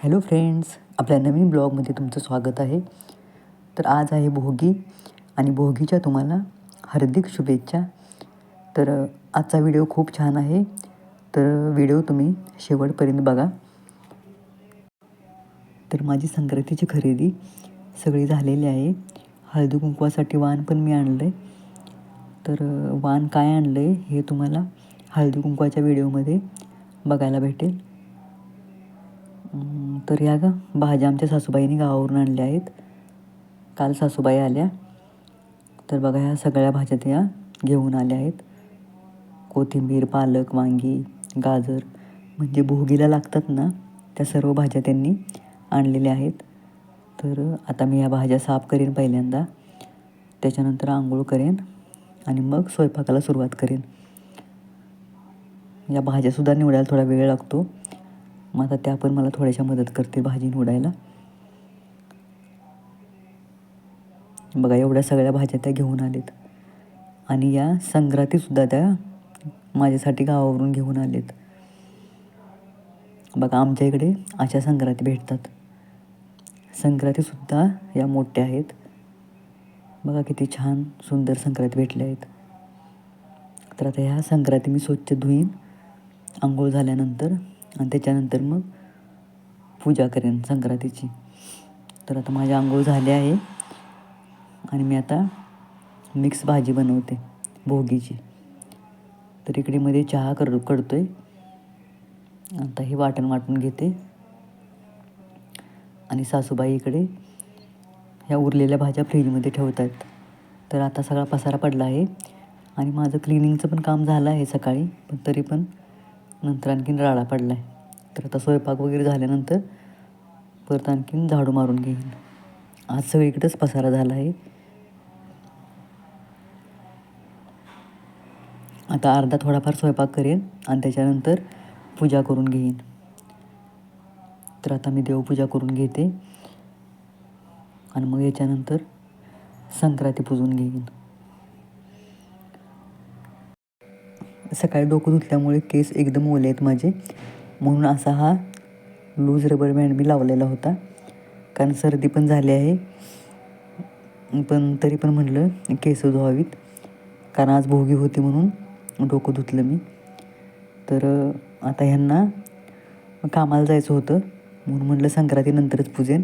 Hello friends आपल्या नवीन ब्लॉगमध्ये तुमचं स्वागत आहे. तर आज आहे भोगी आणि भोगीच्या तुम्हाला हार्दिक शुभेच्छा. तर आजचा व्हिडिओ खूप छान आहे. तर व्हिडिओ तुम्ही शेवटपर्यंत बघा. तर माझी संक्रांतीची खरेदी सगळी झालेली आहे. हळदी कुंकवासाठी वाण पण मी आणलं आहे तर वाण काय आणलं आहे हे तुम्हाला हळदी कुंकवाच्या व्हिडिओमध्ये बघायला भेटेल. तर या ग भाज्या आमच्या सासूबाईंनी गावावरून आणल्या आहेत. काल सासूबाई आल्या. तर बघा ह्या सगळ्या भाज्या त्या घेऊन आल्या आहेत. कोथिंबीर पालक वांगी गाजर म्हणजे भोगीला लागतात ना त्या सर्व भाज्या त्यांनी आणलेल्या आहेत. तर आता मी ह्या भाज्या साफ करेन पहिल्यांदा. त्याच्यानंतर आंघोळ करेन आणि मग स्वयंपाकाला सुरुवात करेन. या भाज्यासुद्धा निवडायला थोडा वेळ लागतो. मग आता त्या पण मला थोड्याशा मदत करते भाजी निवडायला बघा एवढ्या सगळ्या भाज्या त्या घेऊन आलेत. आणि या संक्रांतीसुद्धा त्या माझ्यासाठी गावावरून घेऊन आलेत. बघा आमच्या इकडे अशा संक्रांती भेटतात. संक्रांतीसुद्धा या मोठ्या आहेत. बघा किती छान सुंदर संक्रांती भेटल्या आहेत. तर आता ह्या संक्रांती मी स्वच्छ धुईन आंघोळ झाल्यानंतर आणि त्याच्यानंतर मग पूजा करेन संक्रांतीची. तर आता माझी आंघोळ झाली आहे. आणि मी आता मिक्स भाजी बनवते भोगीची. तर इकडे मध्ये चहा कर करतो आहे आता हे वाटण वाटून घेते. आणि सासूबाई इकडे ह्या उरलेल्या भाज्या फ्रीजमध्ये ठेवत आहेत तर आता सगळा पसारा पडला आहे. आणि माझं क्लिनिंगचं पण काम झालं आहे सकाळी पण तरी पण नंतर आणखीन राळा पडला आहे तर आता स्वयंपाक वगैरे झाल्यानंतर परत आणखीन झाडू मारून घेईन. आज सगळीकडेच पसारा झाला आहे आता अर्धा थोडाफार स्वयंपाक करेन आणि त्याच्यानंतर पूजा करून घेईन. तर आता मी देवपूजा करून घेते. आणि मग याच्यानंतर संक्रांती पुजून घेईन. सकाळी डोकं धुतल्यामुळे केस एकदम ओले आहेत माझे. म्हणून असा हा लूज रबर बँड मी लावलेला होता. कारण सर्दी पण झाली आहे. पण तरी पण म्हटलं केस धुवावीत. कारण आज भोगी होती म्हणून डोकं धुतलं मी. तर आता ह्यांना कामाला जायचं होतं. म्हणून म्हटलं संक्रांतीनंतरच पूजेन.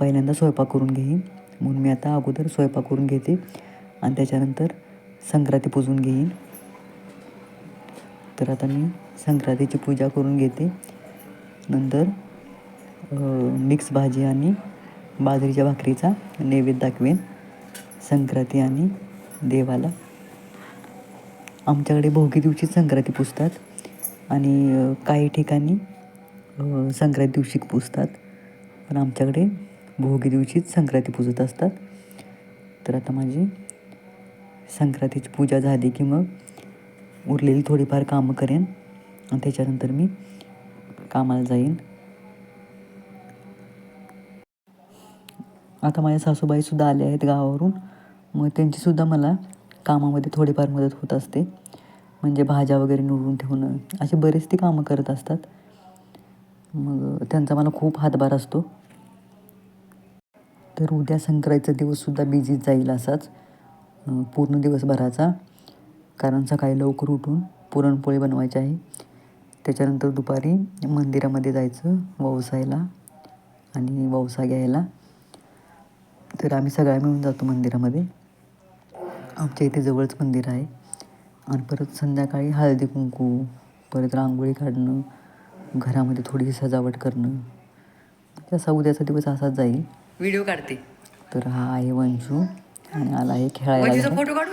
पहिल्यांदा स्वयंपाक करून घेईन. म्हणून मी आता अगोदर स्वयंपाक करून घेते. आणि त्याच्यानंतर संक्रांती पुजून घेईन. तर आता मी संक्रांतीची पूजा करून घेते. नंतर मिक्स भाजी आणि बाजरीच्या भाकरीचा नैवेद्य दाखवेन संक्रांती आणि देवाला. आमच्याकडे भोगी दिवशीच संक्रांती पुजतात आणि काही ठिकाणी संक्रांती दिवशी पुजतात. पण आमच्याकडे भोगी दिवशीच संक्रांती पूजत असतात. तर आता माझी संक्रांतीची पूजा झाली की मग उरलेली थोडीफार कामं करेन. आणि त्याच्यानंतर मी कामाला जाईन. आता माझ्या सासूबाईसुद्धा आल्या आहेत गावावरून. मग त्यांचीसुद्धा मला कामामध्ये थोडीफार मदत होत असते. म्हणजे भाज्या वगैरे निवडून ठेवणं अशी बरेच ती कामं करत असतात. मग त्यांचा मला खूप हातभार असतो. तर उद्या संक्रांतीचा दिवससुद्धा बिझीच जाईल असाच. पूर्ण दिवसभराचा. कारण सकाळी लवकर उठून पुरणपोळी बनवायची आहे. त्याच्यानंतर दुपारी मंदिरामध्ये जायचं ववसायला आणि ववसा घ्यायला. तर आम्ही सगळ्या मिळून जातो मंदिरामध्ये. आमच्या इथे जवळच मंदिर आहे. आणि परत संध्याकाळी हळदी कुंकू परत रांगोळी काढणं घरामध्ये थोडीशी सजावट करणं. तसा उद्याचा दिवस असाच जाईल. व्हिडिओ काढते. तर हा आहे वंशू आणि आला आहे खेळायला. फोटो काढू?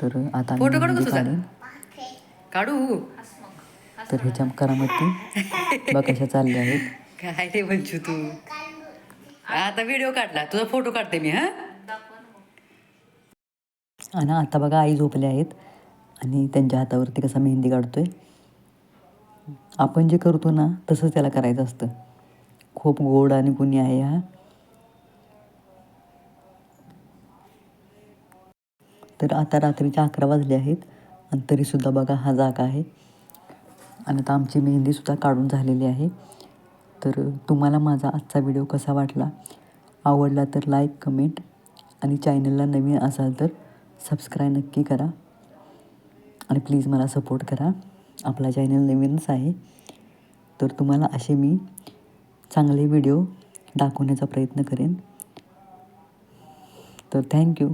तर आता फोटो काढू का मेहंदी तुझा? काढेन? काढू. तर ह्याच्या करामती बघ कशा चालल्या आहेत. काय रे वंशू तू? आता व्हिडिओ काढला. तुझा फोटो काढते मी हा? आणि आता बघा आई झोपल्या आहेत आणि त्यांच्या हातावरती कसा मेहंदी काढतोय. आपण जे करतो ना तसंच त्याला करायचं असतं. खूप गोड आणि गुणी आहे हा. तर आता रात्रीचे अकरा वाजले आहेत आणि तरीसुद्धा बघा हा जागा आहे. आणि आता आमची मेहंदीसुद्धा काढून झालेली आहे. तर तुम्हाला माझा आजचा व्हिडिओ कसा वाटला? आवडला तर लाईक कमेंट आणि चॅनलला नवीन असाल तर सबस्क्राईब नक्की करा. आणि प्लीज मला सपोर्ट करा. आपला चॅनल नवीनच आहे. तर तुम्हाला असे मी चांगले व्हिडिओ दाखवण्याचा प्रयत्न करेन. तर थँक्यू